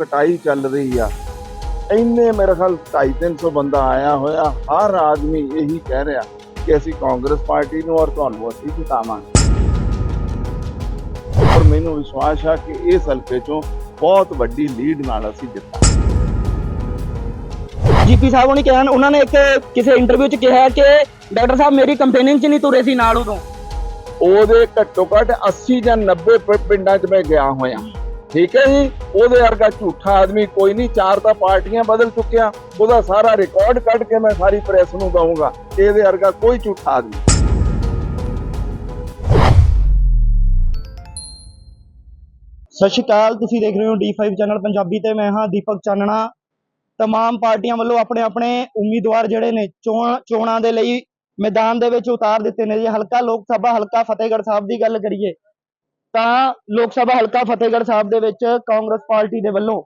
ਕਟਾਈ ਚੱਲ ਰਹੀ ਆ। ਇੰਨੇ ਮੇਰੇ ਖਿਆਲ 250 ਬੰਦਾ ਆਇਆ ਹੋਇਆ। ਹਰ ਆਦਮੀ ਇਹੀ ਕਹਿ ਰਿਹਾ ਕਿ ਅਸੀਂ ਕਾਂਗਰਸ ਪਾਰਟੀ ਨੂੰ ਔਰ ਤੁਹਾਨੂੰ ਅਸੀਂ ਜਿਤਾਵਾਂਗੇ। ਔਰ ਮੈਨੂੰ ਵਿਸ਼ਵਾਸ ਆ ਕਿ ਇਸ ਹਲਕੇ ਚੋਂ ਬਹੁਤ ਵੱਡੀ ਲੀਡ ਨਾਲ ਅਸੀਂ ਜਿੱਤਾਂਗੇ। ਜੀਪੀ ਸਾਹਿਬ ਉਹਨੇ ਕਿਹਾ ਉਹਨਾਂ ਨੇ ਇੱਕ ਕਿਸੇ ਇੰਟਰਵਿਊ 'ਚ ਕਿਹਾ ਕਿ ਡਾਕਟਰ ਸਾਹਿਬ ਮੇਰੀ ਕੰਪੇਨਿੰਗ 'ਚ ਨਹੀਂ ਤੁਰੇ ਸੀ ਨਾਲ ਉਦੋਂ। ਉਹਦੇ ਘੱਟੋ ਘੱਟ 80 ਜਾਂ 90 ਪਿੰ- ਪਿੰਡਾਂ 'ਚ ਮੈਂ ਗਿਆ ਹੋਇਆ। ਠੀਕ ਹੈ ਜੀ ਉਹਦੇ ਵਰਗਾ ਝੂਠਾ ਆਦਮੀ ਕੋਈ ਨਹੀਂ ਚਾਰ ਤਾਂ ਪਾਰਟੀਆਂ ਬਦਲ ਚੁੱਕਿਆ ਉਹਦਾ ਸਾਰਾ ਰਿਕਾਰਡ ਕੱਢ ਕੇ ਮੈਂ ਸਾਰੀ ਪ੍ਰੈਸ ਨੂੰ ਦਊਂਗਾ ਇਹਦੇ ਵਰਗਾ ਕੋਈ ਝੂਠਾ ਆਦਮੀ ਸਤਿ ਸ਼੍ਰੀ ਅਕਾਲ ਤੁਸੀਂ ਦੇਖ ਰਹੇ ਹੋ D5 ਚੈਨਲ ਪੰਜਾਬੀ ਤੇ ਮੈਂ ਹਾਂ ਦੀਪਕ ਚਾਨਣਾ तमाम ਪਾਰਟੀਆਂ ਵੱਲੋਂ ਆਪਣੇ ਆਪਣੇ ਉਮੀਦਵਾਰ ਜਿਹੜੇ ਨੇ ਚੋਣ ਚੋਣਾਂ ਦੇ ਲਈ ਮੈਦਾਨ ਦੇ ਵਿੱਚ ਉਤਾਰ ਦਿੱਤੇ ਨੇ ਜੇ ਹਲਕਾ ਲੋਕ ਸਭਾ ਹਲਕਾ ਫਤਿਹਗੜ੍ਹ ਸਾਹਿਬ ਦੀ ਗੱਲ ਕਰੀਏ ਤਾਂ ਲੋਕ ਸਭਾ ਹਲਕਾ ਫਤਿਹਗੜ੍ਹ ਸਾਹਿਬ ਦੇ ਵਿੱਚ ਕਾਂਗਰਸ ਪਾਰਟੀ ਦੇ ਵੱਲੋਂ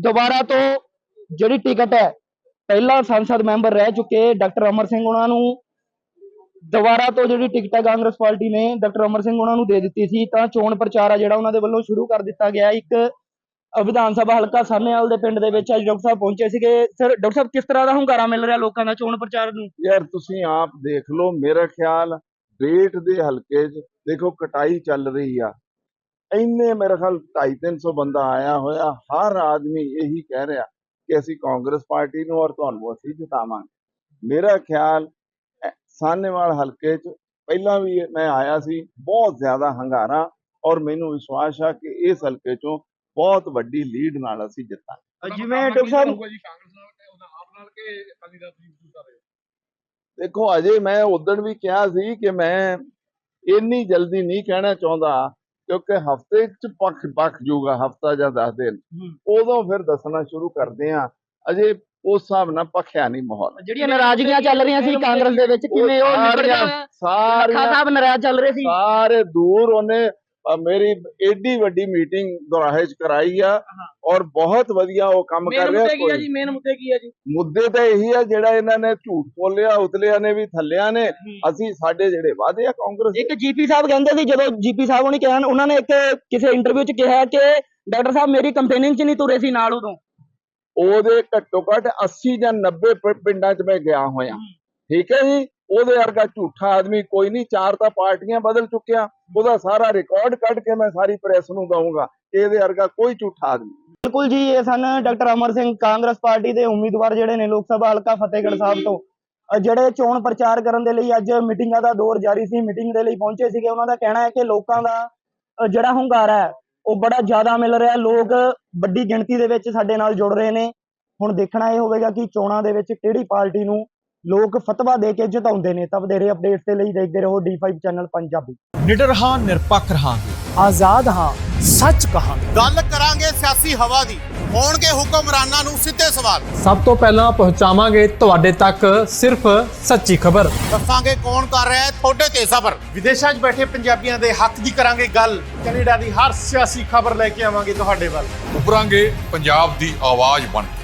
ਦੁਬਾਰਾ ਤੋਂ ਜਿਹੜੀ ਟਿਕਟ ਹੈ, ਪਹਿਲਾਂ ਸੰਸਦ ਮੈਂਬਰ ਰਹਿ ਚੁੱਕੇ ਡਾਕਟਰ ਅਮਰ ਸਿੰਘ ਉਹਨਾਂ ਨੂੰ, ਦੁਬਾਰਾ ਤੋਂ ਜਿਹੜੀ ਟਿਕਟ ਹੈ ਕਾਂਗਰਸ ਪਾਰਟੀ ਨੇ ਡਾਕਟਰ ਅਮਰ ਸਿੰਘ ਉਹਨਾਂ ਨੂੰ ਦੇ ਦਿੱਤੀ ਸੀ, ਤਾਂ ਚੋਣ ਪ੍ਰਚਾਰ ਆ ਜਿਹੜਾ ਉਹਨਾਂ ਦੇ ਵੱਲੋਂ ਸ਼ੁਰੂ ਕਰ ਦਿੱਤਾ ਗਿਆ। ਇੱਕ ਵਿਧਾਨ ਸਭਾ ਹਲਕਾ ਸਾਹਨੇਵਾਲ ਦੇ ਪਿੰਡ ਦੇ ਵਿੱਚ ਅੱਜ ਡਾਕਟਰ ਸਾਹਿਬ ਪਹੁੰਚੇ ਸੀਗੇ। ਸਰ, ਡਾਕਟਰ ਸਾਹਿਬ ਕਿਸ ਤਰ੍ਹਾਂ ਦਾ ਹੁੰਗਾਰਾ ਮਿਲ ਰਿਹਾ ਲੋਕਾਂ ਦਾ ਚੋਣ ਪ੍ਰਚਾਰ ਨੂੰ? ਯਾਰ, ਤੁਸੀਂ ਆਪ ਦੇਖ ਲਓ, ਮੇਰਾ ਖਿਆਲ ਬੇਟ ਦੇ ਹਲਕੇ 'ਚ ਦੇਖੋ ਕਟਾਈ ਚੱਲ ਰਹੀ ਆ। ਇੰਨੇ ਮੇਰੇ ਖਿਆਲ 250 ਬੰਦਾ ਆਇਆ ਹੋਇਆ ਹਰ ਆਦਮੀ ਇਹੀ ਕਹਿ ਰਿਹਾ ਕਿ ਅਸੀਂ ਕਾਂਗਰਸ ਪਾਰਟੀ ਨੂੰ ਔਰ ਤੁਹਾਨੂੰ ਅਸੀਂ ਜਿਤਾਵਾਂਗੇ। ਮੇਰਾ ਖਿਆਲ ਸਾਹਨੇਵਾਲ ਹਲਕੇ 'ਚ ਪਹਿਲਾਂ ਵੀ ਮੈਂ ਆਇਆ ਸੀ ਬਹੁਤ ਜ਼ਿਆਦਾ ਹੰਗਾਰਾ ਔਰ ਮੈਨੂੰ ਵਿਸ਼ਵਾਸ ਆ ਕਿ ਇਸ ਹਲਕੇ 'ਚੋਂ ਬਹੁਤ ਵੱਡੀ ਲੀਡ ਨਾਲ ਅਸੀਂ ਜਿੱਤਾਂਗੇ। ਜਿਵੇਂ ਡਾਕਟਰ ਸਾਹਿਬ ਦੇਖੋ ਅਜੇ ਮੈਂ ਉਦੋਂ ਵੀ ਕਿਹਾ ਸੀ ਕਿ ਮੈਂ ਇੰਨੀ ਜਲਦੀ ਨਹੀਂ ਕਹਿਣਾ ਚਾਹੁੰਦਾ ਕਿਉਂਕਿ ਹਫ਼ਤੇ ਚ ਪੱਖ ਪੱਖ ਜੂਗਾ ਹਫਤਾ ਜਾਂ 10 ਦਿਨ। ਉਦੋਂ ਫਿਰ ਦੱਸਣਾ ਸ਼ੁਰੂ ਕਰਦੇ ਆ ਅਜੇ ਉਸ ਹਿਸਾਬ ਨਾਲ ਪੱਖਿਆ ਨਹੀਂ ਮਾਹੌਲ। ਜਿਹੜੀਆਂ ਨਾਰਾਜ਼ਗੀਆਂ ਚੱਲ ਰਹੀਆਂ ਸੀ ਕਾਂਗਰਸ ਦੇ ਵਿੱਚ ਕਿਵੇਂ ਉਹ ਨਿਬੜ ਗਿਆ ਸਾਰੀਆਂ- ਸਾਹਿਬ ਨਾਰਾਜ਼ ਚੱਲ ਰਹੇ ਸੀ। ਸਾਰੇ ਦੂਰ ਉਹਨੇ ਮੇਰੀ ਏਡੀ ਵੱਡੀ ਮੀਟਿੰਗ ਦੁਰਾਹੇ ਚ ਕਰਾਈ ਆ ਔਰ ਬਹੁਤ ਵਧੀਆ ਉਹ ਕੰਮ ਕਰ ਰਿਹਾ ਕੋਈ। ਮੇਨ ਮੁੱਦੇ ਕੀ ਹੈ ਜੀ? ਮੁੱਦੇ ਤਾਂ ਇਹੀ ਆ ਜਿਹੜਾ ਇਹਨਾਂ ਨੇ ਝੂਠ ਬੋਲਿਆ ਉਤਲਿਆਂ ਨੇ ਵੀ ਥੱਲਿਆਂ ਨੇ। ਅਸੀਂ ਸਾਡੇ ਜਿਹੜੇ ਵਾਅਦੇ ਆ ਕਾਂਗਰਸ ਇੱਕ ਜੀਪੀ ਸਾਹਿਬ ਕਹਿੰਦੇ ਸੀ ਜਦੋਂ ਜੀਪੀ ਸਾਹਿਬ ਉਹਨੇ ਕਿਹਾ ਉਹਨਾਂ ਨੇ ਇੱਕ ਕਿਸੇ ਇੰਟਰਵਿਊ 'ਚ ਕਿਹਾ ਕਿ ਡਾਕਟਰ ਸਾਹਿਬ ਮੇਰੀ ਕੰਪੇਨਿੰਗ 'ਚ ਨਹੀਂ ਤੁਰੇ ਸੀ ਨਾਲ ਉਦੋਂ। ਉਹਦੇ ਘੱਟੋ ਘੱਟ 80 ਜਾਂ 90 ਪਿੰ- ਪਿੰਡਾਂ 'ਚ ਮੈਂ ਗਿਆ ਹੋਇਆ। ਠੀਕ ਹੈ ਜੀ? ਉਹਦੇ ਵਰਗਾ ਝੂਠਾ ਆਦਮੀ ਕੋਈ ਨਹੀਂ, ਚਾਰ ਤਾਂ ਪਾਰਟੀਆਂ ਬਦਲ ਚੁੱਕਿਆ। ਉਹਦਾ ਸਾਰਾ ਰਿਕਾਰਡ ਕੱਢ ਕੇ ਮੈਂ ਸਾਰੀ ਪ੍ਰੈਸ ਨੂੰ ਦਊਂਗਾ ਇਹਦੇ ਵਰਗਾ ਕੋਈ ਝੂਠਾ ਆਦਮੀ ਬਿਲਕੁਲ ਜੀ, ਇਹ ਸਨ ਡਾਕਟਰ ਅਮਰ ਸਿੰਘ, ਕਾਂਗਰਸ ਪਾਰਟੀ ਦੇ ਉਮੀਦਵਾਰ ਜਿਹੜੇ ਨੇ ਲੋਕ ਸਭਾ ਹਲਕਾ ਫਤਿਹਗੜ੍ਹ ਸਾਹਿਬ ਤੋਂ। ਜਿਹੜੇ ਚੋਣ ਪ੍ਰਚਾਰ ਕਰਨ ਦੇ ਲਈ ਅੱਜ ਮੀਟਿੰਗਾਂ ਦਾ ਦੌਰ ਜਾਰੀ ਸੀ, ਮੀਟਿੰਗ ਦੇ ਲਈ ਪਹੁੰਚੇ ਸੀਗੇ, ਉਹਨਾਂ ਦਾ ਕਹਿਣਾ ਹੈ ਕਿ ਲੋਕਾਂ ਦਾ ਜਿਹੜਾ ਹੁੰਗਾਰਾ ਹੈ, ਉਹ ਬੜਾ ਜ਼ਿਆਦਾ ਮਿਲ ਰਿਹਾ। ਲੋਕ ਵੱਡੀ ਗਿਣਤੀ ਦੇ ਵਿੱਚ ਸਾਡੇ ਨਾਲ ਜੁੜ ਰਹੇ ਨੇ। ਹੁਣ ਦੇਖਣਾ ਇਹ ਹੋਵੇਗਾ ਕਿ ਚੋਣਾਂ ਦੇ ਵਿੱਚ ਕਿਹੜੀ ਪਾਰਟੀ ਨੂੰ ਲੋਕ ਫਤਵਾ ਦੇ ਕੇ ਜਿਤਾਉਂਦੇ ਨੇ ਤਾਂ ਵਧੇਰੇ ਅਪਡੇਟਸ ਦੇ ਲਈ ਦੇਖਦੇ ਰਹੋ D5 ਚੈਨਲ ਪੰਜਾਬੀ। ਨਿਡਰ ਹਾਂ ਨਿਰਪੱਖ ਰਹਾਂਗੇ। ਆਜ਼ਾਦ ਹਾਂ ਸੱਚ ਕਹਾਂਗੇ। ਗੱਲ ਕਰਾਂਗੇ ਸਿਆਸੀ ਹਵਾ ਦੀ ਹੋਣਗੇ ਹੁਕਮਰਾਨਾਂ ਨੂੰ ਸਿੱਧੇ ਸਵਾਲ। ਸਭ ਤੋਂ ਪਹਿਲਾਂ ਪਹੁੰਚਾਵਾਂਗੇ ਤੁਹਾਡੇ ਤੱਕ ਸਿਰਫ ਸੱਚੀ ਖਬਰ। ਦੱਸਾਂਗੇ ਕੌਣ ਕਰ ਰਿਹਾ ਹੈ ਤੁਹਾਡੇ ਤੇ ਸਬਰ। ਵਿਦੇਸ਼ਾਂ 'ਚ ਬੈਠੇ ਪੰਜਾਬੀਆਂ ਦੇ ਹੱਕ ਦੀ ਕਰਾਂਗੇ ਗੱਲ। ਕੈਨੇਡਾ ਦੀ ਹਰ ਸਿਆਸੀ ਖਬਰ ਲੈ ਕੇ ਆਵਾਂਗੇ ਤੁਹਾਡੇ ਵੱਲ। ਉਭਰਾਂਗੇ ਪੰਜਾਬ ਦੀ ਆਵਾਜ਼ ਬਣ ਕੇ।